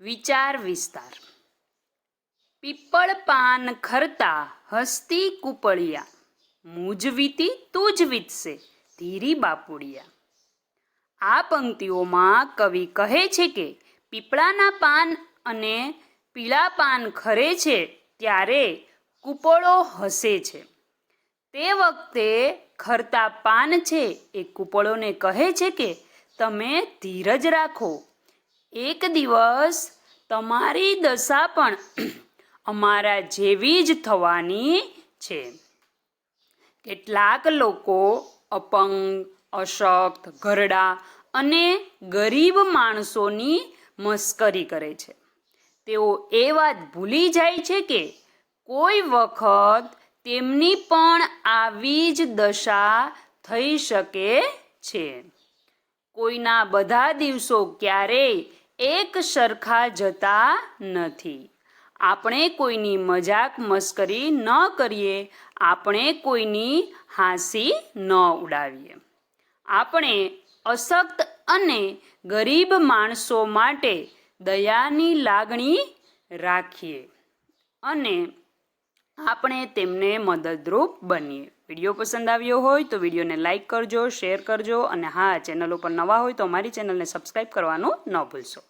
વિચાર વિસ્તાર. પીપળ પાન ખરતા હસ્તી કુપળિયા. મુજ વીતી તું જ વીતશે ધીરી બાપુડિયા. આ પંક્તિઓમાં કવિ કહે છે કે પીપળાના પાન અને પીળા પાન ખરે છે ત્યારે કુપળો હસે છે. તે વખતે ખરતા પાન છે એ કુપળોને કહે છે કે તમે ધીરજ રાખો એક દિવસ તમારી દશા પણ અમારા જેવી જ થવાની છે. કેટલાક લોકો અપંગ, અશક્ત, ઘરડા અને ગરીબ માણસોની મસ્કરી કરે છે. તેઓ એ વાત ભૂલી જાય છે કે કોઈ વખત તેમની પણ આવી જ દશા થઈ શકે છે. કોઈના બધા દિવસો ક્યારેય એક સરખા જતા નથી. આપણે કોઈની મજાક મસ્કરી ન કરીએ, આપણે કોઈની હાંસી ન ઉડાવીએ. આપણે અશક્ત અને ગરીબ માણસો માટે દયાની લાગણી રાખીએ અને આપણે તેમને મદદરૂપ બનીએ. વીડિયો પસંદ આવ્યો હોય તો વિડીયોને લાઈક કરજો, શેર કરજો અને હા ચેનલ ઉપર નવા હોય તો અમારી ચેનલને સબસ્ક્રાઈબ કરવાનું ન ભૂલશો.